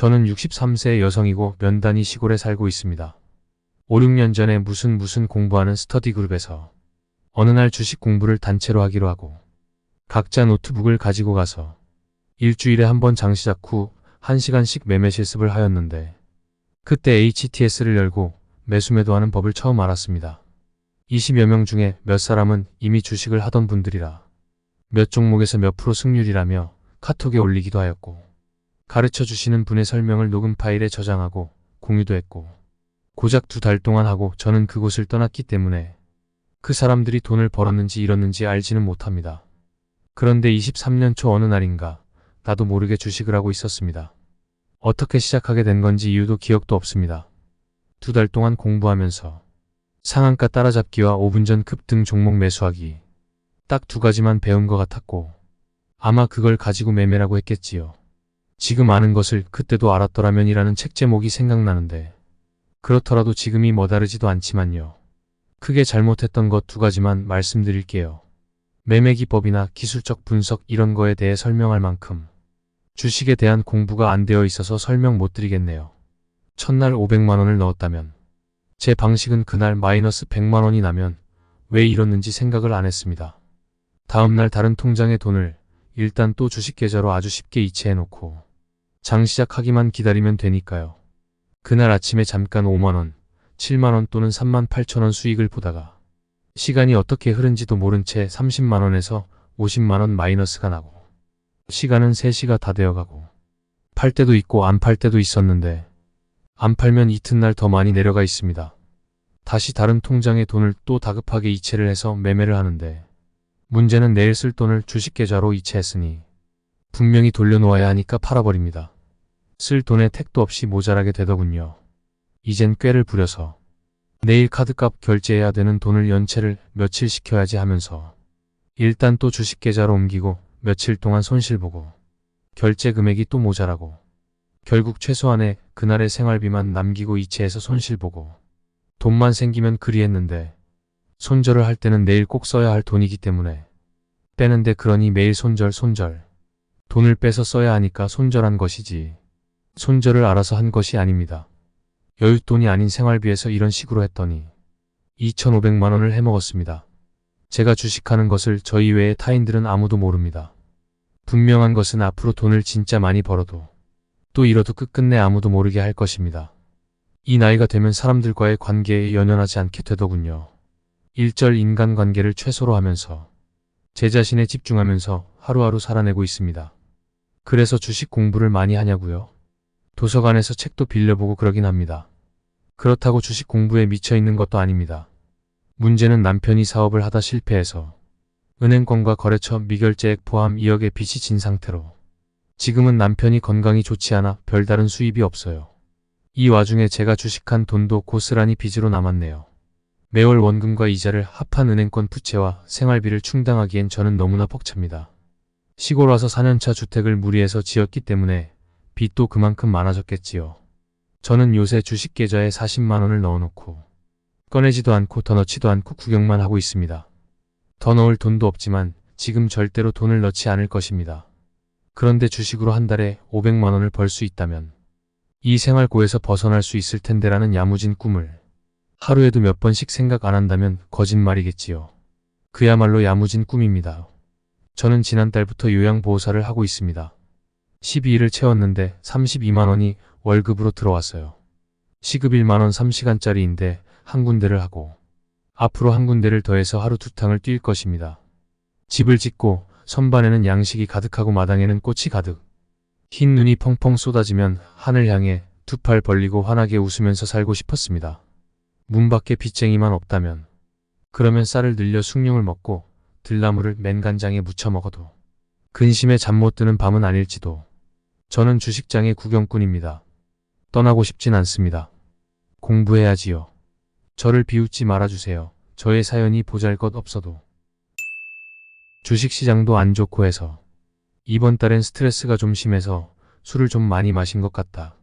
저는 63세 여성이고 면단위 시골에 살고 있습니다. 5, 6년 전에 무슨 무슨 공부하는 스터디 그룹에서 어느 날 주식 공부를 단체로 하기로 하고 각자 노트북을 가지고 가서 일주일에 한 번 장시작 후 1시간씩 매매 실습을 하였는데 그때 HTS를 열고 매수매도하는 법을 처음 알았습니다. 20여 명 중에 몇 사람은 이미 주식을 하던 분들이라 몇 종목에서 몇 프로 승률이라며 카톡에 올리기도 하였고 가르쳐 주시는 분의 설명을 녹음 파일에 저장하고 공유도 했고 고작 두 달 동안 하고 저는 그곳을 떠났기 때문에 그 사람들이 돈을 벌었는지 잃었는지 알지는 못합니다. 그런데 23년 초 어느 날인가 나도 모르게 주식을 하고 있었습니다. 어떻게 시작하게 된 건지 이유도 기억도 없습니다. 두 달 동안 공부하면서 상한가 따라잡기와 5분 전 급등 종목 매수하기 딱 두 가지만 배운 것 같았고 아마 그걸 가지고 매매라고 했겠지요. 지금 아는 것을 그때도 알았더라면이라는 책 제목이 생각나는데 그렇더라도 지금이 뭐 다르지도 않지만요. 크게 잘못했던 것 두 가지만 말씀드릴게요. 매매 기법이나 기술적 분석 이런 거에 대해 설명할 만큼 주식에 대한 공부가 안 되어 있어서 설명 못 드리겠네요. 첫날 500만 원을 넣었다면 제 방식은 그날 마이너스 100만 원이 나면 왜 이렇는지 생각을 안 했습니다. 다음날 다른 통장에 돈을 일단 또 주식 계좌로 아주 쉽게 이체해 놓고 장 시작하기만 기다리면 되니까요. 그날 아침에 잠깐 5만원, 7만원 또는 3만 8천원 수익을 보다가 시간이 어떻게 흐른지도 모른 채 30만원에서 50만원 마이너스가 나고 시간은 3시가 다 되어가고 팔 때도 있고 안 팔 때도 있었는데 안 팔면 이튿날 더 많이 내려가 있습니다. 다시 다른 통장에 돈을 또 다급하게 이체를 해서 매매를 하는데 문제는 내일 쓸 돈을 주식 계좌로 이체했으니 분명히 돌려놓아야 하니까 팔아버립니다. 쓸 돈에 택도 없이 모자라게 되더군요. 이젠 꾀를 부려서 내일 카드값 결제해야 되는 돈을 연체를 며칠 시켜야지 하면서 일단 또 주식 계좌로 옮기고 며칠 동안 손실 보고 결제 금액이 또 모자라고 결국 최소한의 그날의 생활비만 남기고 이체해서 손실 보고 돈만 생기면 그리했는데 손절을 할 때는 내일 꼭 써야 할 돈이기 때문에 빼는데 그러니 매일 손절 손절 돈을 빼서 써야 하니까 손절한 것이지 손절을 알아서 한 것이 아닙니다. 여윳돈이 아닌 생활비에서 이런 식으로 했더니 2,500만 원을 해먹었습니다. 제가 주식하는 것을 저 이외의 타인들은 아무도 모릅니다. 분명한 것은 앞으로 돈을 진짜 많이 벌어도 또 잃어도 끝끝내 아무도 모르게 할 것입니다. 이 나이가 되면 사람들과의 관계에 연연하지 않게 되더군요. 일절 인간관계를 최소로 하면서 제 자신에 집중하면서 하루하루 살아내고 있습니다. 그래서 주식 공부를 많이 하냐고요? 도서관에서 책도 빌려보고 그러긴 합니다. 그렇다고 주식 공부에 미쳐 있는 것도 아닙니다. 문제는 남편이 사업을 하다 실패해서 은행권과 거래처 미결제액 포함 2억의 빚이 진 상태로 지금은 남편이 건강이 좋지 않아 별다른 수입이 없어요. 이 와중에 제가 주식한 돈도 고스란히 빚으로 남았네요. 매월 원금과 이자를 합한 은행권 부채와 생활비를 충당하기엔 저는 너무나 벅찹니다. 시골 와서 4년차 주택을 무리해서 지었기 때문에 빚도 그만큼 많아졌겠지요. 저는 요새 주식 계좌에 40만 원을 넣어놓고 꺼내지도 않고 더 넣지도 않고 구경만 하고 있습니다. 더 넣을 돈도 없지만 지금 절대로 돈을 넣지 않을 것입니다. 그런데 주식으로 한 달에 500만 원을 벌 수 있다면 이 생활고에서 벗어날 수 있을 텐데라는 야무진 꿈을 하루에도 몇 번씩 생각 안 한다면 거짓말이겠지요. 그야말로 야무진 꿈입니다. 저는 지난달부터 요양보호사를 하고 있습니다. 12일을 채웠는데 32만 원이 월급으로 들어왔어요. 시급 1만 원 3시간짜리인데 한 군데를 하고 앞으로 한 군데를 더해서 하루 두 탕을 뛸 것입니다. 집을 짓고 선반에는 양식이 가득하고 마당에는 꽃이 가득. 흰 눈이 펑펑 쏟아지면 하늘 향해 두 팔 벌리고 환하게 웃으면서 살고 싶었습니다. 문 밖에 빚쟁이만 없다면 그러면 쌀을 늘려 숭늉을 먹고 들나물을 맨간장에 무쳐 먹어도 근심에 잠 못 드는 밤은 아닐지도 저는 주식장의 구경꾼입니다. 떠나고 싶진 않습니다. 공부해야지요. 저를 비웃지 말아주세요. 저의 사연이 보잘것 없어도 주식시장도 안 좋고 해서 이번 달엔 스트레스가 좀 심해서 술을 좀 많이 마신 것 같다.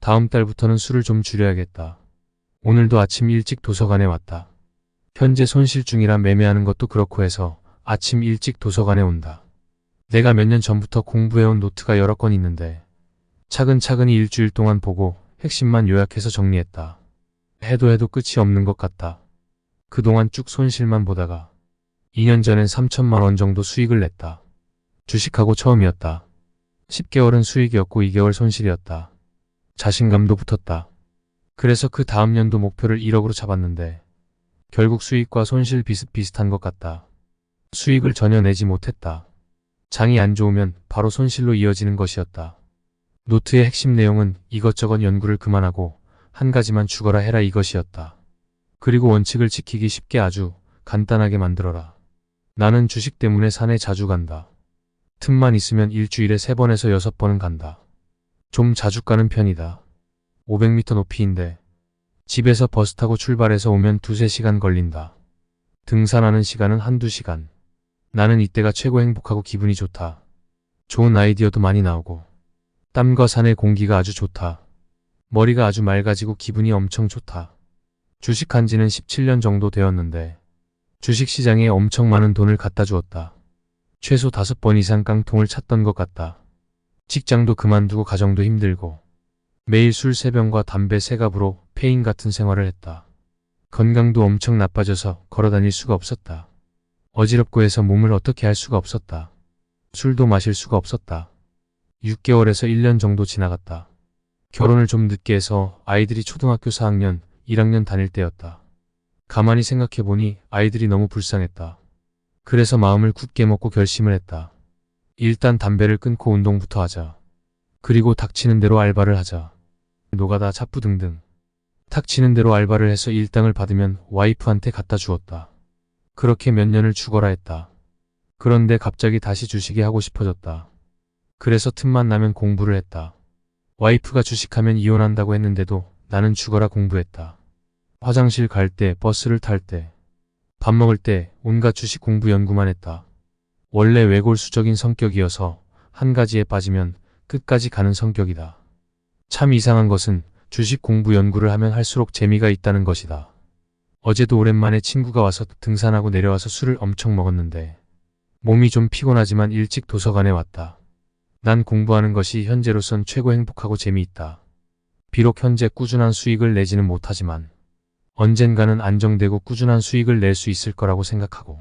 다음 달부터는 술을 좀 줄여야겠다. 오늘도 아침 일찍 도서관에 왔다. 현재 손실 중이라 매매하는 것도 그렇고 해서 아침 일찍 도서관에 온다. 내가 몇 년 전부터 공부해온 노트가 여러 건 있는데 차근차근히 일주일 동안 보고 핵심만 요약해서 정리했다. 해도 해도 끝이 없는 것 같다. 그동안 쭉 손실만 보다가 2년 전엔 3천만 원 정도 수익을 냈다. 주식하고 처음이었다. 10개월은 수익이었고 2개월 손실이었다. 자신감도 붙었다. 그래서 그 다음 연도 목표를 1억으로 잡았는데 결국 수익과 손실 비슷비슷한 것 같다. 수익을 전혀 내지 못했다. 장이 안 좋으면 바로 손실로 이어지는 것이었다. 노트의 핵심 내용은 이것저것 연구를 그만하고 한 가지만 죽어라 해라 이것이었다. 그리고 원칙을 지키기 쉽게 아주 간단하게 만들어라. 나는 주식 때문에 산에 자주 간다. 틈만 있으면 일주일에 3번에서 6번은 간다. 좀 자주 가는 편이다. 500m 높이인데 집에서 버스 타고 출발해서 오면 두세 시간 걸린다. 등산하는 시간은 한두 시간. 나는 이때가 최고 행복하고 기분이 좋다. 좋은 아이디어도 많이 나오고 땀과 산의 공기가 아주 좋다. 머리가 아주 맑아지고 기분이 엄청 좋다. 주식한 지는 17년 정도 되었는데 주식 시장에 엄청 많은 돈을 갖다 주었다. 최소 다섯 번 이상 깡통을 찼던 것 같다. 직장도 그만두고 가정도 힘들고 매일 술세 병과 담배 세 갑으로 폐인 같은 생활을 했다. 건강도 엄청 나빠져서 걸어 다닐 수가 없었다. 어지럽고 해서 몸을 어떻게 할 수가 없었다. 술도 마실 수가 없었다. 6개월에서 1년 정도 지나갔다. 결혼을 좀 늦게 해서 아이들이 초등학교 4학년, 1학년 다닐 때였다. 가만히 생각해보니 아이들이 너무 불쌍했다. 그래서 마음을 굳게 먹고 결심을 했다. 일단 담배를 끊고 운동부터 하자. 그리고 닥치는 대로 알바를 하자. 노가다 차프 등등. 탁 치는 대로 알바를 해서 일당을 받으면 와이프한테 갖다 주었다. 그렇게 몇 년을 죽어라 했다. 그런데 갑자기 다시 주식이 하고 싶어졌다. 그래서 틈만 나면 공부를 했다. 와이프가 주식하면 이혼한다고 했는데도 나는 죽어라 공부했다. 화장실 갈 때, 버스를 탈 때, 밥 먹을 때 온갖 주식 공부 연구만 했다. 원래 외골수적인 성격이어서 한 가지에 빠지면 끝까지 가는 성격이다. 참 이상한 것은 주식 공부 연구를 하면 할수록 재미가 있다는 것이다. 어제도 오랜만에 친구가 와서 등산하고 내려와서 술을 엄청 먹었는데 몸이 좀 피곤하지만 일찍 도서관에 왔다. 난 공부하는 것이 현재로선 최고 행복하고 재미있다. 비록 현재 꾸준한 수익을 내지는 못하지만 언젠가는 안정되고 꾸준한 수익을 낼 수 있을 거라고 생각하고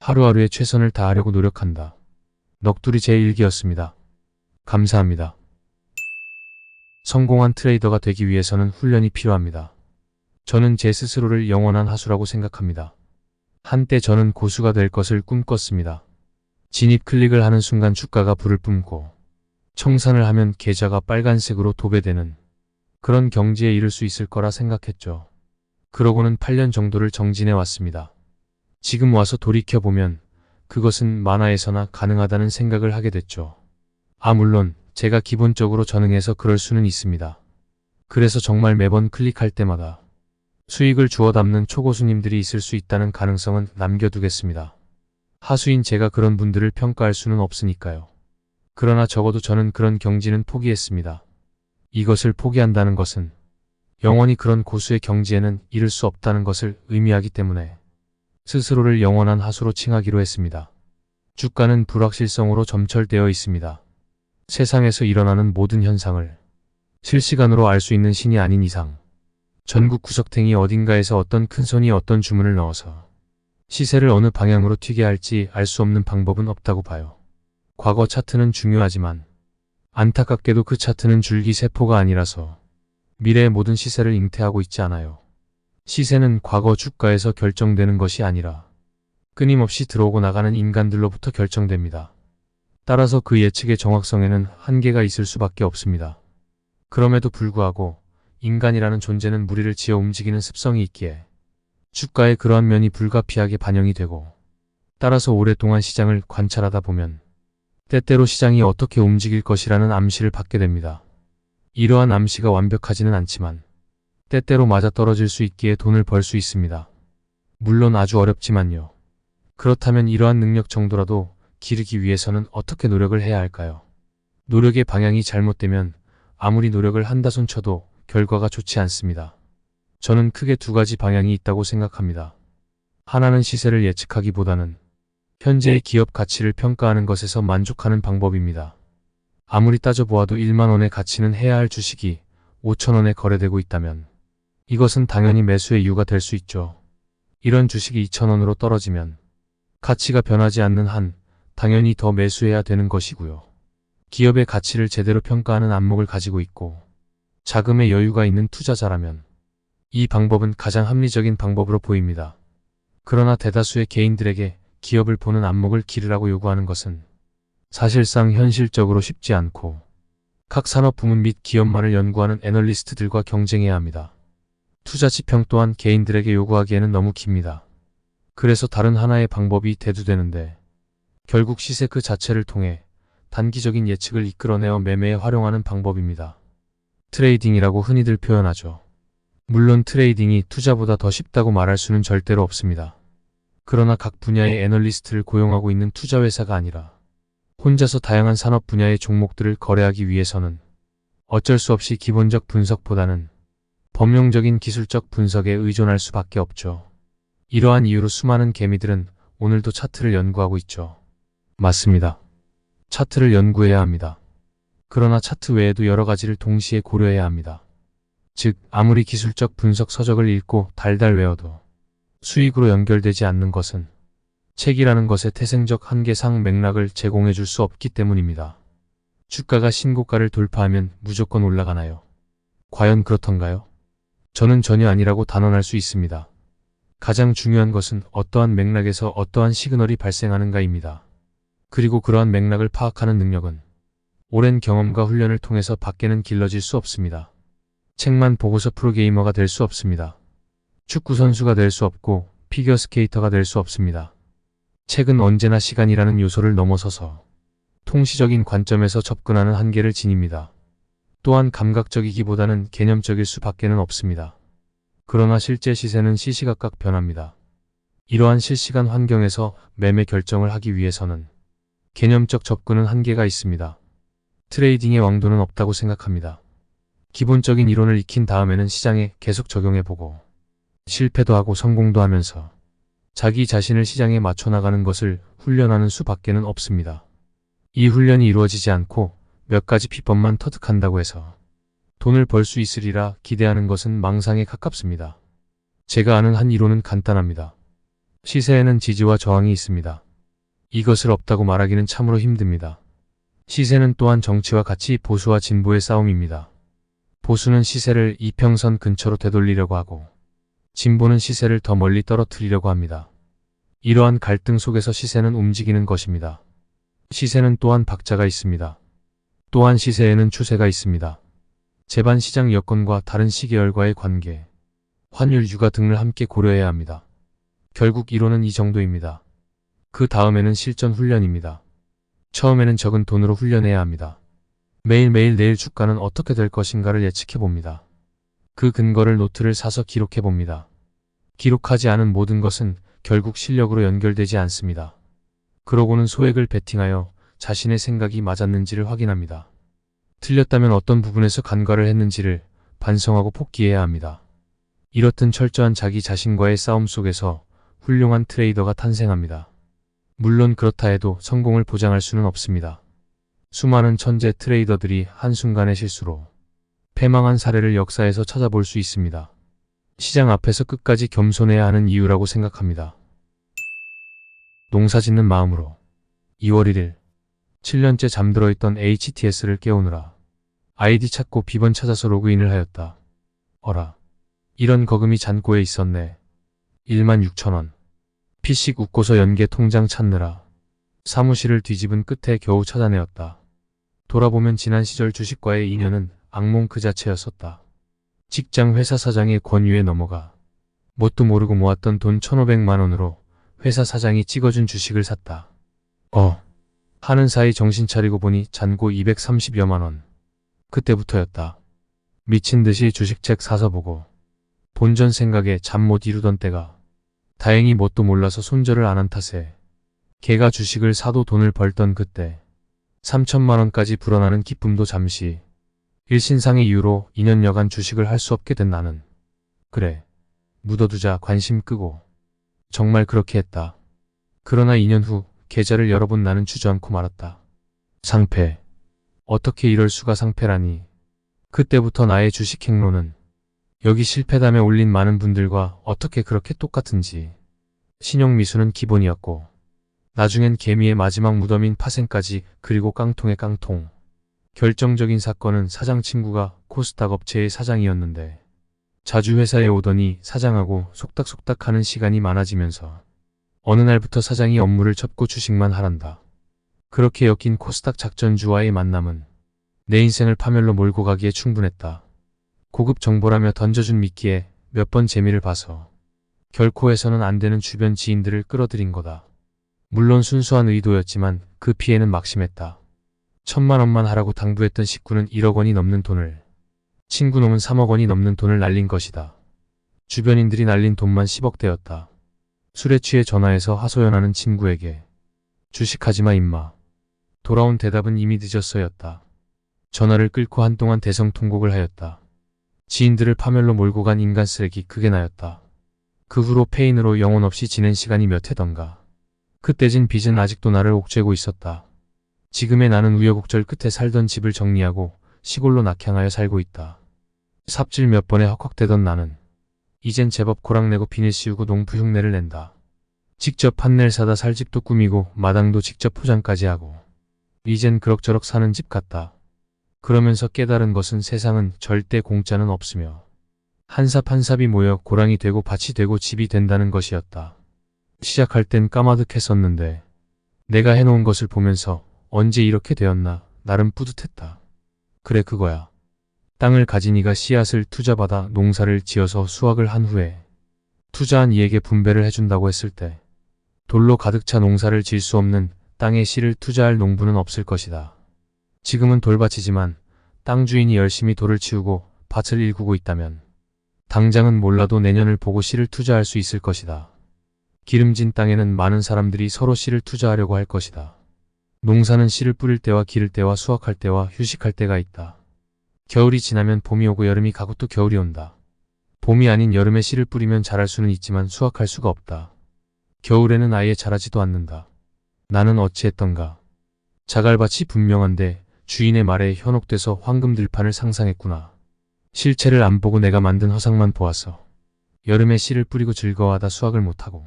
하루하루에 최선을 다하려고 노력한다. 넋두리 제 일기였습니다. 감사합니다. 성공한 트레이더가 되기 위해서는 훈련이 필요합니다. 저는 제 스스로를 영원한 하수라고 생각합니다. 한때 저는 고수가 될 것을 꿈꿨습니다. 진입 클릭을 하는 순간 주가가 불을 뿜고 청산을 하면 계좌가 빨간색으로 도배되는 그런 경지에 이를 수 있을 거라 생각했죠. 그러고는 8년 정도를 정진해 왔습니다. 지금 와서 돌이켜보면 그것은 만화에서나 가능하다는 생각을 하게 됐죠. 아, 물론 제가 기본적으로 전능해서 그럴 수는 있습니다. 그래서 정말 매번 클릭할 때마다 수익을 주워 담는 초고수님들이 있을 수 있다는 가능성은 남겨두겠습니다. 하수인 제가 그런 분들을 평가할 수는 없으니까요. 그러나 적어도 저는 그런 경지는 포기했습니다. 이것을 포기한다는 것은 영원히 그런 고수의 경지에는 이를 수 없다는 것을 의미하기 때문에 스스로를 영원한 하수로 칭하기로 했습니다. 주가는 불확실성으로 점철되어 있습니다. 세상에서 일어나는 모든 현상을 실시간으로 알 수 있는 신이 아닌 이상 전국 구석탱이 어딘가에서 어떤 큰 손이 어떤 주문을 넣어서 시세를 어느 방향으로 튀게 할지 알 수 없는 방법은 없다고 봐요. 과거 차트는 중요하지만 안타깝게도 그 차트는 줄기 세포가 아니라서 미래의 모든 시세를 잉태하고 있지 않아요. 시세는 과거 주가에서 결정되는 것이 아니라 끊임없이 들어오고 나가는 인간들로부터 결정됩니다. 따라서 그 예측의 정확성에는 한계가 있을 수밖에 없습니다. 그럼에도 불구하고 인간이라는 존재는 무리를 지어 움직이는 습성이 있기에 주가의 그러한 면이 불가피하게 반영이 되고 따라서 오랫동안 시장을 관찰하다 보면 때때로 시장이 어떻게 움직일 것이라는 암시를 받게 됩니다. 이러한 암시가 완벽하지는 않지만 때때로 맞아떨어질 수 있기에 돈을 벌 수 있습니다. 물론 아주 어렵지만요. 그렇다면 이러한 능력 정도라도 기르기 위해서는 어떻게 노력을 해야 할까요? 노력의 방향이 잘못되면 아무리 노력을 한다 손 쳐도 결과가 좋지 않습니다. 저는 크게 두 가지 방향이 있다고 생각합니다. 하나는 시세를 예측하기보다는 현재의 기업 가치를 평가하는 것에서 만족하는 방법입니다. 아무리 따져보아도 1만 원의 가치는 해야 할 주식이 5천 원에 거래되고 있다면 이것은 당연히 매수의 이유가 될 수 있죠. 이런 주식이 2천 원으로 떨어지면 가치가 변하지 않는 한 당연히 더 매수해야 되는 것이고요. 기업의 가치를 제대로 평가하는 안목을 가지고 있고 자금의 여유가 있는 투자자라면 이 방법은 가장 합리적인 방법으로 보입니다. 그러나 대다수의 개인들에게 기업을 보는 안목을 기르라고 요구하는 것은 사실상 현실적으로 쉽지 않고 각 산업 부문 및 기업만을 연구하는 애널리스트들과 경쟁해야 합니다. 투자 지평 또한 개인들에게 요구하기에는 너무 깁니다. 그래서 다른 하나의 방법이 대두되는데 결국 시세 그 자체를 통해 단기적인 예측을 이끌어내어 매매에 활용하는 방법입니다. 트레이딩이라고 흔히들 표현하죠. 물론 트레이딩이 투자보다 더 쉽다고 말할 수는 절대로 없습니다. 그러나 각 분야의 애널리스트를 고용하고 있는 투자회사가 아니라 혼자서 다양한 산업 분야의 종목들을 거래하기 위해서는 어쩔 수 없이 기본적 분석보다는 범용적인 기술적 분석에 의존할 수밖에 없죠. 이러한 이유로 수많은 개미들은 오늘도 차트를 연구하고 있죠. 맞습니다. 차트를 연구해야 합니다. 그러나 차트 외에도 여러 가지를 동시에 고려해야 합니다. 즉, 아무리 기술적 분석 서적을 읽고 달달 외워도 수익으로 연결되지 않는 것은 책이라는 것의 태생적 한계상 맥락을 제공해 줄 수 없기 때문입니다. 주가가 신고가를 돌파하면 무조건 올라가나요? 과연 그렇던가요? 저는 전혀 아니라고 단언할 수 있습니다. 가장 중요한 것은 어떠한 맥락에서 어떠한 시그널이 발생하는가입니다. 그리고 그러한 맥락을 파악하는 능력은 오랜 경험과 훈련을 통해서 밖에는 길러질 수 없습니다. 책만 보고서 프로게이머가 될 수 없습니다. 축구 선수가 될 수 없고 피겨 스케이터가 될 수 없습니다. 책은 언제나 시간이라는 요소를 넘어서서 통시적인 관점에서 접근하는 한계를 지닙니다. 또한 감각적이기보다는 개념적일 수밖에는 없습니다. 그러나 실제 시세는 시시각각 변합니다. 이러한 실시간 환경에서 매매 결정을 하기 위해서는 개념적 접근은 한계가 있습니다. 트레이딩의 왕도는 없다고 생각합니다. 기본적인 이론을 익힌 다음에는 시장에 계속 적용해보고 실패도 하고 성공도 하면서 자기 자신을 시장에 맞춰 나가는 것을 훈련하는 수밖에는 없습니다. 이 훈련이 이루어지지 않고 몇 가지 비법만 터득한다고 해서 돈을 벌 수 있으리라 기대하는 것은 망상에 가깝습니다. 제가 아는 한 이론은 간단합니다. 시세에는 지지와 저항이 있습니다. 이것을 없다고 말하기는 참으로 힘듭니다. 시세는 또한 정치와 같이 보수와 진보의 싸움입니다. 보수는 시세를 이평선 근처로 되돌리려고 하고 진보는 시세를 더 멀리 떨어뜨리려고 합니다. 이러한 갈등 속에서 시세는 움직이는 것입니다. 시세는 또한 박자가 있습니다. 또한 시세에는 추세가 있습니다. 재반 시장 여건과 다른 시계열과의 관계, 환율 유가 등을 함께 고려해야 합니다. 결국 이론은 이 정도입니다. 그 다음에는 실전 훈련입니다. 처음에는 적은 돈으로 훈련해야 합니다. 매일매일 내일 주가는 어떻게 될 것인가를 예측해 봅니다. 그 근거를 노트를 사서 기록해 봅니다. 기록하지 않은 모든 것은 결국 실력으로 연결되지 않습니다. 그러고는 소액을 베팅하여 자신의 생각이 맞았는지를 확인합니다. 틀렸다면 어떤 부분에서 간과를 했는지를 반성하고 복귀해야 합니다. 이렇듯 철저한 자기 자신과의 싸움 속에서 훌륭한 트레이더가 탄생합니다. 물론 그렇다 해도 성공을 보장할 수는 없습니다. 수많은 천재 트레이더들이 한순간의 실수로 패망한 사례를 역사에서 찾아볼 수 있습니다. 시장 앞에서 끝까지 겸손해야 하는 이유라고 생각합니다. 농사 짓는 마음으로 2월 1일 7년째 잠들어 있던 HTS를 깨우느라 아이디 찾고 비번 찾아서 로그인을 하였다. 어라. 이런 거금이 잔고에 있었네. 1만 6천원. 피식 웃고서 연계 통장 찾느라 사무실을 뒤집은 끝에 겨우 찾아내었다. 돌아보면 지난 시절 주식과의 인연은 악몽 그 자체였었다. 직장 회사 사장의 권유에 넘어가 뭣도 모르고 모았던 돈 1,500만 원으로 회사 사장이 찍어준 주식을 샀다. 어. 하는 사이 정신 차리고 보니 잔고 230여만 원. 그때부터였다. 미친 듯이 주식책 사서 보고 본전 생각에 잠 못 이루던 때가 다행히 뭣도 몰라서 손절을 안 한 탓에 걔가 주식을 사도 돈을 벌던 그때 3천만 원까지 불어나는 기쁨도 잠시 일신상의 이유로 2년여간 주식을 할 수 없게 된 나는 그래 묻어두자 관심 끄고 정말 그렇게 했다. 그러나 2년 후 계좌를 열어본 나는 주저앉고 말았다. 상패 어떻게 이럴 수가 상패라니. 그때부터 나의 주식 행로는 여기 실패담에 올린 많은 분들과 어떻게 그렇게 똑같은지. 신용 미수는 기본이었고, 나중엔 개미의 마지막 무덤인 파생까지 그리고 깡통의 깡통. 결정적인 사건은 사장 친구가 코스닥 업체의 사장이었는데, 자주 회사에 오더니 사장하고 속닥속닥 하는 시간이 많아지면서, 어느 날부터 사장이 업무를 접고 주식만 하란다. 그렇게 엮인 코스닥 작전주와의 만남은 내 인생을 파멸로 몰고 가기에 충분했다. 고급 정보라며 던져준 미끼에 몇 번 재미를 봐서 결코 해서는 안 되는 주변 지인들을 끌어들인 거다. 물론 순수한 의도였지만 그 피해는 막심했다. 천만 원만 하라고 당부했던 식구는 1억 원이 넘는 돈을, 친구 놈은 3억 원이 넘는 돈을 날린 것이다. 주변인들이 날린 돈만 10억대였다. 술에 취해 전화해서 하소연하는 친구에게 주식하지마 임마. 돌아온 대답은 이미 늦었어였다. 전화를 끊고 한동안 대성통곡을 하였다. 지인들을 파멸로 몰고 간 인간 쓰레기 그게 나였다. 그 후로 페인으로 영혼 없이 지낸 시간이 몇 해던가. 그때 진 빚은 아직도 나를 옥죄고 있었다. 지금의 나는 우여곡절 끝에 살던 집을 정리하고 시골로 낙향하여 살고 있다. 삽질 몇 번에 헉헉대던 나는 이젠 제법 고랑내고 비닐 씌우고 농부 흉내를 낸다. 직접 판넬 사다 살 집도 꾸미고 마당도 직접 포장까지 하고 이젠 그럭저럭 사는 집 같다. 그러면서 깨달은 것은 세상은 절대 공짜는 없으며 한삽 한삽이 모여 고랑이 되고 밭이 되고 집이 된다는 것이었다. 시작할 땐 까마득했었는데 내가 해놓은 것을 보면서 언제 이렇게 되었나 나름 뿌듯했다. 그래 그거야. 땅을 가진 이가 씨앗을 투자받아 농사를 지어서 수확을 한 후에 투자한 이에게 분배를 해준다고 했을 때 돌로 가득 차 농사를 질 수 없는 땅에 씨를 투자할 농부는 없을 것이다. 지금은 돌밭이지만 땅 주인이 열심히 돌을 치우고 밭을 일구고 있다면 당장은 몰라도 내년을 보고 씨를 투자할 수 있을 것이다. 기름진 땅에는 많은 사람들이 서로 씨를 투자하려고 할 것이다. 농사는 씨를 뿌릴 때와 기를 때와 수확할 때와 휴식할 때가 있다. 겨울이 지나면 봄이 오고 여름이 가고 또 겨울이 온다. 봄이 아닌 여름에 씨를 뿌리면 자랄 수는 있지만 수확할 수가 없다. 겨울에는 아예 자라지도 않는다. 나는 어찌했던가. 자갈밭이 분명한데 주인의 말에 현혹돼서 황금 들판을 상상했구나. 실체를 안 보고 내가 만든 허상만 보았어. 여름에 씨를 뿌리고 즐거워하다 수확을 못하고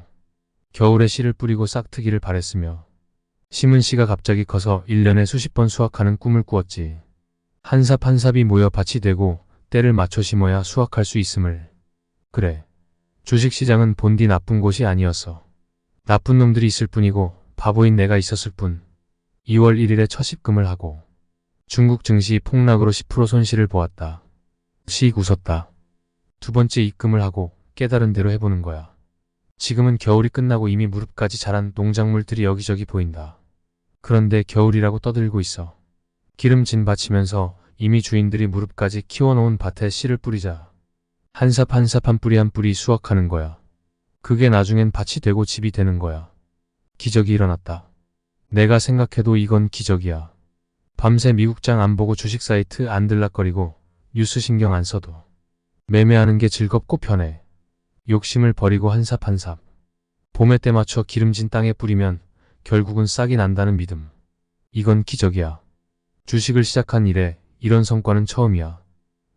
겨울에 씨를 뿌리고 싹트기를 바랬으며 심은 씨가 갑자기 커서 1년에 수십 번 수확하는 꿈을 꾸었지. 한삽 한 삽이 모여 밭이 되고 때를 맞춰 심어야 수확할 수 있음을. 그래. 주식시장은 본디 나쁜 곳이 아니었어. 나쁜 놈들이 있을 뿐이고 바보인 내가 있었을 뿐. 2월 1일에 첫 입금을 하고 중국 증시 폭락으로 10% 손실을 보았다. 씩 웃었다. 두 번째 입금을 하고 깨달은 대로 해보는 거야. 지금은 겨울이 끝나고 이미 무릎까지 자란 농작물들이 여기저기 보인다. 그런데 겨울이라고 떠들고 있어. 기름진 밭이면서 이미 주인들이 무릎까지 키워놓은 밭에 씨를 뿌리자. 한 삽 한 삽 한 뿌리 한 뿌리 수확하는 거야. 그게 나중엔 밭이 되고 집이 되는 거야. 기적이 일어났다. 내가 생각해도 이건 기적이야. 밤새 미국장 안 보고 주식 사이트 안 들락거리고 뉴스 신경 안 써도 매매하는 게 즐겁고 편해. 욕심을 버리고 한삽 한 삽. 봄에 때 맞춰 기름진 땅에 뿌리면 결국은 싹이 난다는 믿음. 이건 기적이야. 주식을 시작한 이래 이런 성과는 처음이야.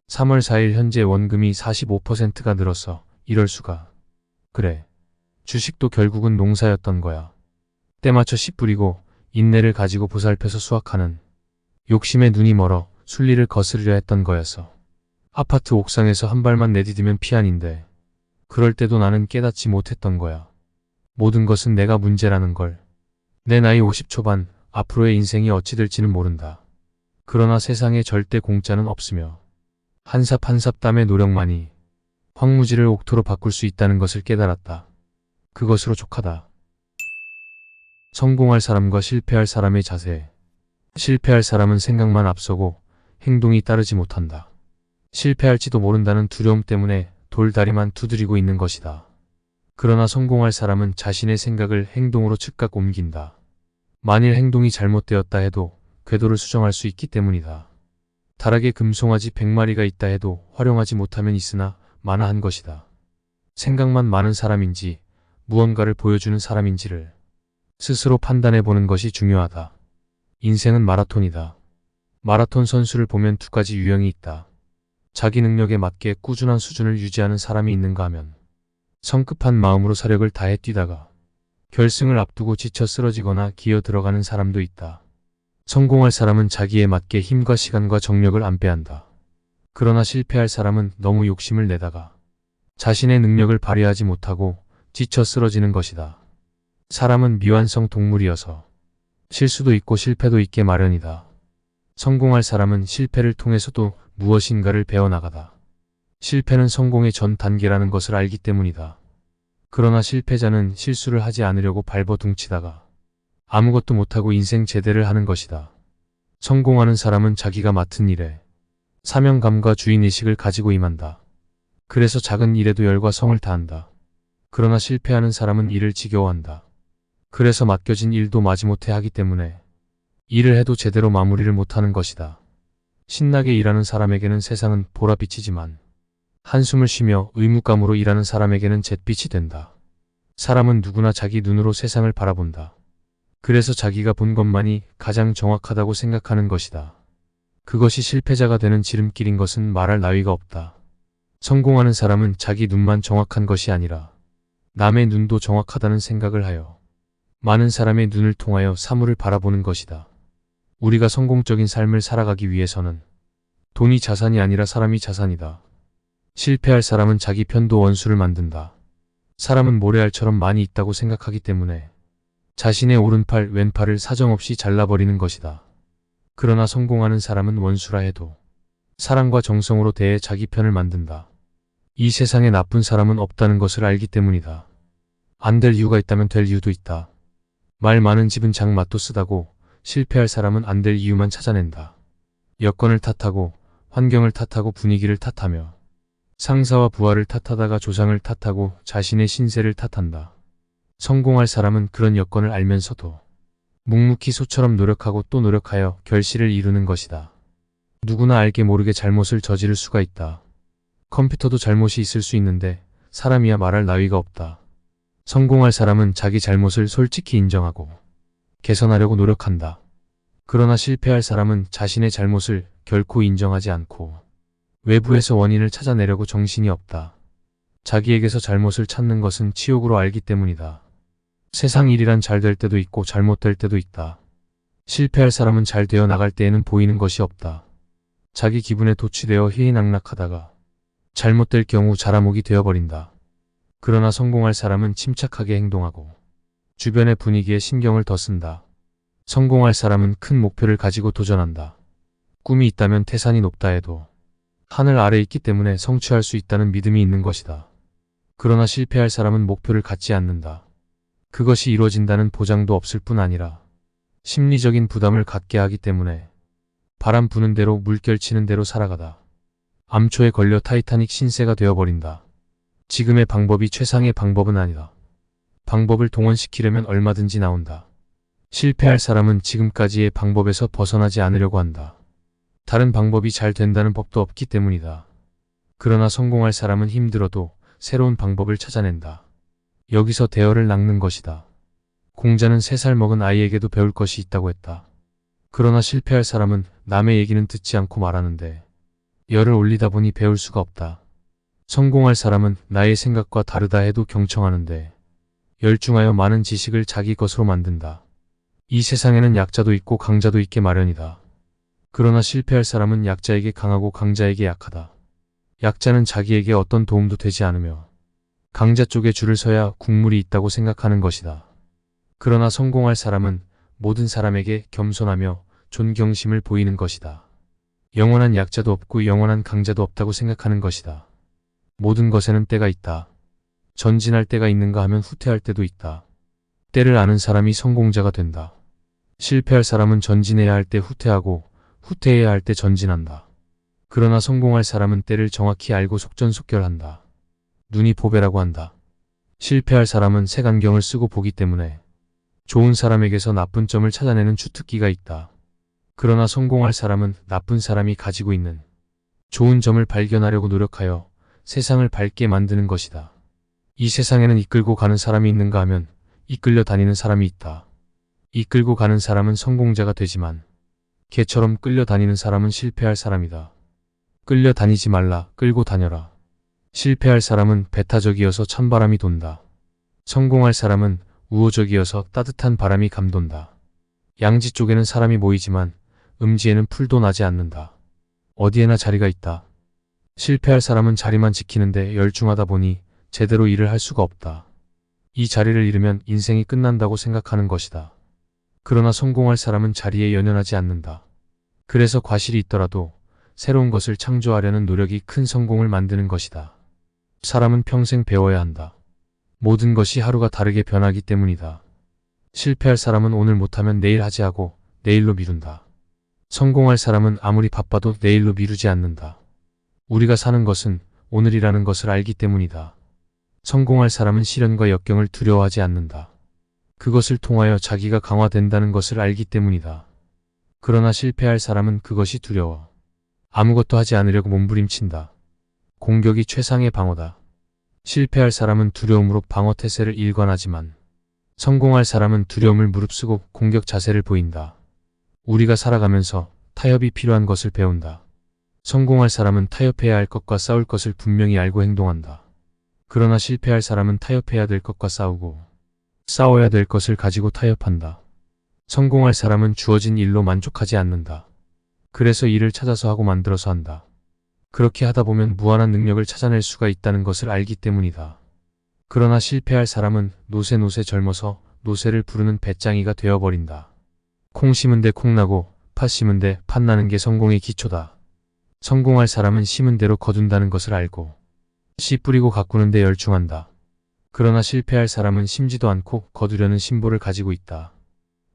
3월 4일 현재 원금이 45%가 늘었어. 이럴 수가. 그래. 주식도 결국은 농사였던 거야. 때 맞춰 씨 뿌리고 인내를 가지고 보살펴서 수확하는 욕심에 눈이 멀어 순리를 거스르려 했던 거였어. 아파트 옥상에서 한 발만 내디디면 피안인데 그럴 때도 나는 깨닫지 못했던 거야. 모든 것은 내가 문제라는 걸. 내 나이 50 초반 앞으로의 인생이 어찌 될지는 모른다. 그러나 세상에 절대 공짜는 없으며 한삽 한삽 땀의 노력만이 황무지를 옥토로 바꿀 수 있다는 것을 깨달았다. 그것으로 족하다. 성공할 사람과 실패할 사람의 자세. 실패할 사람은 생각만 앞서고 행동이 따르지 못한다. 실패할지도 모른다는 두려움 때문에 돌다리만 두드리고 있는 것이다. 그러나 성공할 사람은 자신의 생각을 행동으로 즉각 옮긴다. 만일 행동이 잘못되었다 해도 궤도를 수정할 수 있기 때문이다. 다락에 금송아지 100마리가 있다 해도 활용하지 못하면 있으나 만화한 것이다. 생각만 많은 사람인지 무언가를 보여주는 사람인지를 스스로 판단해 보는 것이 중요하다. 인생은 마라톤이다. 마라톤 선수를 보면 두 가지 유형이 있다. 자기 능력에 맞게 꾸준한 수준을 유지하는 사람이 있는가 하면 성급한 마음으로 사력을 다해 뛰다가 결승을 앞두고 지쳐 쓰러지거나 기어 들어가는 사람도 있다. 성공할 사람은 자기에 맞게 힘과 시간과 정력을 안 빼한다. 그러나 실패할 사람은 너무 욕심을 내다가 자신의 능력을 발휘하지 못하고 지쳐 쓰러지는 것이다. 사람은 미완성 동물이어서 실수도 있고 실패도 있게 마련이다. 성공할 사람은 실패를 통해서도 무엇인가를 배워나가다. 실패는 성공의 전 단계라는 것을 알기 때문이다. 그러나 실패자는 실수를 하지 않으려고 발버둥치다가 아무것도 못하고 인생 제대를 하는 것이다. 성공하는 사람은 자기가 맡은 일에 사명감과 주인의식을 가지고 임한다. 그래서 작은 일에도 열과 성을 다한다. 그러나 실패하는 사람은 일을 지겨워한다. 그래서 맡겨진 일도 마지못해 하기 때문에 일을 해도 제대로 마무리를 못하는 것이다. 신나게 일하는 사람에게는 세상은 보라빛이지만 한숨을 쉬며 의무감으로 일하는 사람에게는 잿빛이 된다. 사람은 누구나 자기 눈으로 세상을 바라본다. 그래서 자기가 본 것만이 가장 정확하다고 생각하는 것이다. 그것이 실패자가 되는 지름길인 것은 말할 나위가 없다. 성공하는 사람은 자기 눈만 정확한 것이 아니라 남의 눈도 정확하다는 생각을 하여 많은 사람의 눈을 통하여 사물을 바라보는 것이다. 우리가 성공적인 삶을 살아가기 위해서는 돈이 자산이 아니라 사람이 자산이다. 실패할 사람은 자기 편도 원수를 만든다. 사람은 모래알처럼 많이 있다고 생각하기 때문에 자신의 오른팔, 왼팔을 사정없이 잘라버리는 것이다. 그러나 성공하는 사람은 원수라 해도 사랑과 정성으로 대해 자기 편을 만든다. 이 세상에 나쁜 사람은 없다는 것을 알기 때문이다. 안 될 이유가 있다면 될 이유도 있다. 말 많은 집은 장맛도 쓰다고 실패할 사람은 안 될 이유만 찾아낸다. 여건을 탓하고 환경을 탓하고 분위기를 탓하며 상사와 부하를 탓하다가 조상을 탓하고 자신의 신세를 탓한다. 성공할 사람은 그런 여건을 알면서도 묵묵히 소처럼 노력하고 또 노력하여 결실을 이루는 것이다. 누구나 알게 모르게 잘못을 저지를 수가 있다. 컴퓨터도 잘못이 있을 수 있는데 사람이야 말할 나위가 없다. 성공할 사람은 자기 잘못을 솔직히 인정하고 개선하려고 노력한다. 그러나 실패할 사람은 자신의 잘못을 결코 인정하지 않고 외부에서 원인을 찾아내려고 정신이 없다. 자기에게서 잘못을 찾는 것은 치욕으로 알기 때문이다. 세상 일이란 잘 될 때도 있고 잘못될 때도 있다. 실패할 사람은 잘 되어 나갈 때에는 보이는 것이 없다. 자기 기분에 도취되어 희희낙낙하다가 잘못될 경우 자라목이 되어버린다. 그러나 성공할 사람은 침착하게 행동하고 주변의 분위기에 신경을 더 쓴다. 성공할 사람은 큰 목표를 가지고 도전한다. 꿈이 있다면 태산이 높다 해도 하늘 아래 있기 때문에 성취할 수 있다는 믿음이 있는 것이다. 그러나 실패할 사람은 목표를 갖지 않는다. 그것이 이루어진다는 보장도 없을 뿐 아니라 심리적인 부담을 갖게 하기 때문에 바람 부는 대로 물결 치는 대로 살아가다. 암초에 걸려 타이타닉 신세가 되어버린다. 지금의 방법이 최상의 방법은 아니다. 방법을 동원시키려면 얼마든지 나온다. 실패할 사람은 지금까지의 방법에서 벗어나지 않으려고 한다. 다른 방법이 잘 된다는 법도 없기 때문이다. 그러나 성공할 사람은 힘들어도 새로운 방법을 찾아낸다. 여기서 대어를 낚는 것이다. 공자는 세살 먹은 아이에게도 배울 것이 있다고 했다. 그러나 실패할 사람은 남의 얘기는 듣지 않고 말하는데 열을 올리다 보니 배울 수가 없다. 성공할 사람은 나의 생각과 다르다 해도 경청하는데 열중하여 많은 지식을 자기 것으로 만든다. 이 세상에는 약자도 있고 강자도 있게 마련이다. 그러나 실패할 사람은 약자에게 강하고 강자에게 약하다. 약자는 자기에게 어떤 도움도 되지 않으며 강자 쪽에 줄을 서야 국물이 있다고 생각하는 것이다. 그러나 성공할 사람은 모든 사람에게 겸손하며 존경심을 보이는 것이다. 영원한 약자도 없고 영원한 강자도 없다고 생각하는 것이다. 모든 것에는 때가 있다. 전진할 때가 있는가 하면 후퇴할 때도 있다. 때를 아는 사람이 성공자가 된다. 실패할 사람은 전진해야 할 때 후퇴하고 후퇴해야 할 때 전진한다. 그러나 성공할 사람은 때를 정확히 알고 속전속결한다. 눈이 보배라고 한다. 실패할 사람은 색안경을 쓰고 보기 때문에 좋은 사람에게서 나쁜 점을 찾아내는 주특기가 있다. 그러나 성공할 사람은 나쁜 사람이 가지고 있는 좋은 점을 발견하려고 노력하여 세상을 밝게 만드는 것이다. 이 세상에는 이끌고 가는 사람이 있는가 하면 이끌려 다니는 사람이 있다. 이끌고 가는 사람은 성공자가 되지만 개처럼 끌려 다니는 사람은 실패할 사람이다. 끌려 다니지 말라, 끌고 다녀라. 실패할 사람은 배타적이어서 찬바람이 돈다. 성공할 사람은 우호적이어서 따뜻한 바람이 감돈다. 양지 쪽에는 사람이 모이지만 음지에는 풀도 나지 않는다. 어디에나 자리가 있다. 실패할 사람은 자리만 지키는데 열중하다 보니 제대로 일을 할 수가 없다. 이 자리를 잃으면 인생이 끝난다고 생각하는 것이다. 그러나 성공할 사람은 자리에 연연하지 않는다. 그래서 과실이 있더라도 새로운 것을 창조하려는 노력이 큰 성공을 만드는 것이다. 사람은 평생 배워야 한다. 모든 것이 하루가 다르게 변하기 때문이다. 실패할 사람은 오늘 못하면 내일 하지 하고 내일로 미룬다. 성공할 사람은 아무리 바빠도 내일로 미루지 않는다. 우리가 사는 것은 오늘이라는 것을 알기 때문이다. 성공할 사람은 시련과 역경을 두려워하지 않는다. 그것을 통하여 자기가 강화된다는 것을 알기 때문이다. 그러나 실패할 사람은 그것이 두려워. 아무것도 하지 않으려고 몸부림친다. 공격이 최상의 방어다. 실패할 사람은 두려움으로 방어 태세를 일관하지만 성공할 사람은 두려움을 무릅쓰고 공격 자세를 보인다. 우리가 살아가면서 타협이 필요한 것을 배운다. 성공할 사람은 타협해야 할 것과 싸울 것을 분명히 알고 행동한다. 그러나 실패할 사람은 타협해야 될 것과 싸우고 싸워야 될 것을 가지고 타협한다. 성공할 사람은 주어진 일로 만족하지 않는다. 그래서 일을 찾아서 하고 만들어서 한다. 그렇게 하다 보면 무한한 능력을 찾아낼 수가 있다는 것을 알기 때문이다. 그러나 실패할 사람은 노새노새 젊어서 노새를 부르는 배짱이가 되어버린다. 콩 심은 데 콩 나고 팥 심은 데 팥 나는 게 성공의 기초다. 성공할 사람은 심은 대로 거둔다는 것을 알고 씨 뿌리고 가꾸는 데 열중한다. 그러나 실패할 사람은 심지도 않고 거두려는 심보를 가지고 있다.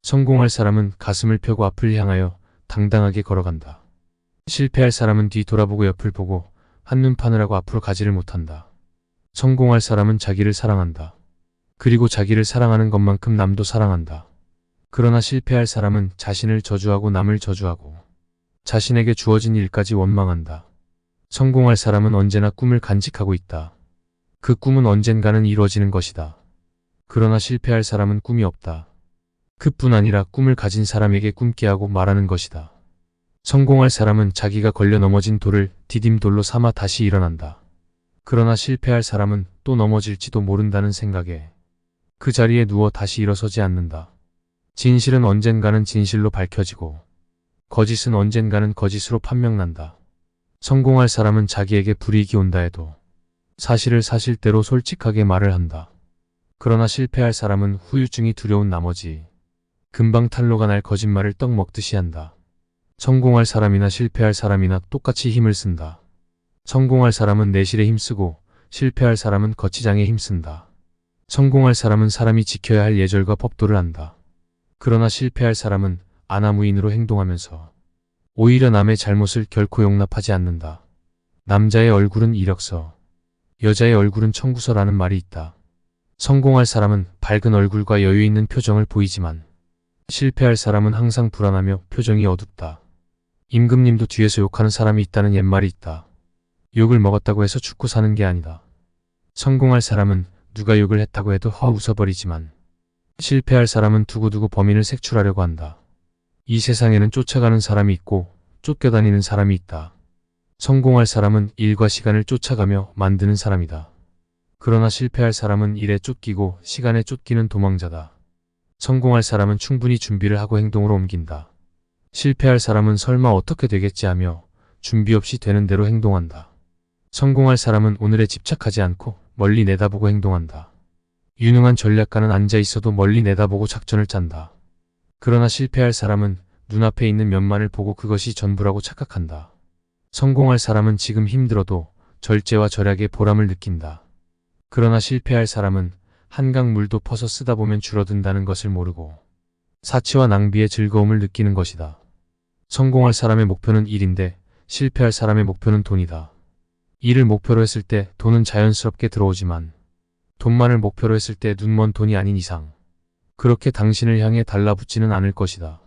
성공할 사람은 가슴을 펴고 앞을 향하여 당당하게 걸어간다. 실패할 사람은 뒤 돌아보고 옆을 보고 한눈 파느라고 앞으로 가지를 못한다. 성공할 사람은 자기를 사랑한다. 그리고 자기를 사랑하는 것만큼 남도 사랑한다. 그러나 실패할 사람은 자신을 저주하고 남을 저주하고 자신에게 주어진 일까지 원망한다. 성공할 사람은 언제나 꿈을 간직하고 있다. 그 꿈은 언젠가는 이루어지는 것이다. 그러나 실패할 사람은 꿈이 없다. 그뿐 아니라 꿈을 가진 사람에게 꿈게 하고 말하는 것이다. 성공할 사람은 자기가 걸려 넘어진 돌을 디딤돌로 삼아 다시 일어난다. 그러나 실패할 사람은 또 넘어질지도 모른다는 생각에 그 자리에 누워 다시 일어서지 않는다. 진실은 언젠가는 진실로 밝혀지고 거짓은 언젠가는 거짓으로 판명난다. 성공할 사람은 자기에게 불이익이 온다 해도 사실을 사실대로 솔직하게 말을 한다. 그러나 실패할 사람은 후유증이 두려운 나머지 금방 탄로가 날 거짓말을 떡 먹듯이 한다. 성공할 사람이나 실패할 사람이나 똑같이 힘을 쓴다. 성공할 사람은 내실에 힘쓰고 실패할 사람은 거치장에 힘쓴다. 성공할 사람은 사람이 지켜야 할 예절과 법도를 안다. 그러나 실패할 사람은 아나무인으로 행동하면서 오히려 남의 잘못을 결코 용납하지 않는다. 남자의 얼굴은 이력서, 여자의 얼굴은 청구서라는 말이 있다. 성공할 사람은 밝은 얼굴과 여유 있는 표정을 보이지만 실패할 사람은 항상 불안하며 표정이 어둡다. 임금님도 뒤에서 욕하는 사람이 있다는 옛말이 있다. 욕을 먹었다고 해서 죽고 사는 게 아니다. 성공할 사람은 누가 욕을 했다고 해도 허 웃어버리지만 실패할 사람은 두고두고 범인을 색출하려고 한다. 이 세상에는 쫓아가는 사람이 있고 쫓겨다니는 사람이 있다. 성공할 사람은 일과 시간을 쫓아가며 만드는 사람이다. 그러나 실패할 사람은 일에 쫓기고 시간에 쫓기는 도망자다. 성공할 사람은 충분히 준비를 하고 행동으로 옮긴다. 실패할 사람은 설마 어떻게 되겠지 하며 준비 없이 되는 대로 행동한다. 성공할 사람은 오늘에 집착하지 않고 멀리 내다보고 행동한다. 유능한 전략가는 앉아 있어도 멀리 내다보고 작전을 짠다. 그러나 실패할 사람은 눈앞에 있는 면만을 보고 그것이 전부라고 착각한다. 성공할 사람은 지금 힘들어도 절제와 절약의 보람을 느낀다. 그러나 실패할 사람은 한강 물도 퍼서 쓰다 보면 줄어든다는 것을 모르고 사치와 낭비의 즐거움을 느끼는 것이다. 성공할 사람의 목표는 일인데 실패할 사람의 목표는 돈이다. 일을 목표로 했을 때 돈은 자연스럽게 들어오지만 돈만을 목표로 했을 때 눈먼 돈이 아닌 이상 그렇게 당신을 향해 달라붙지는 않을 것이다.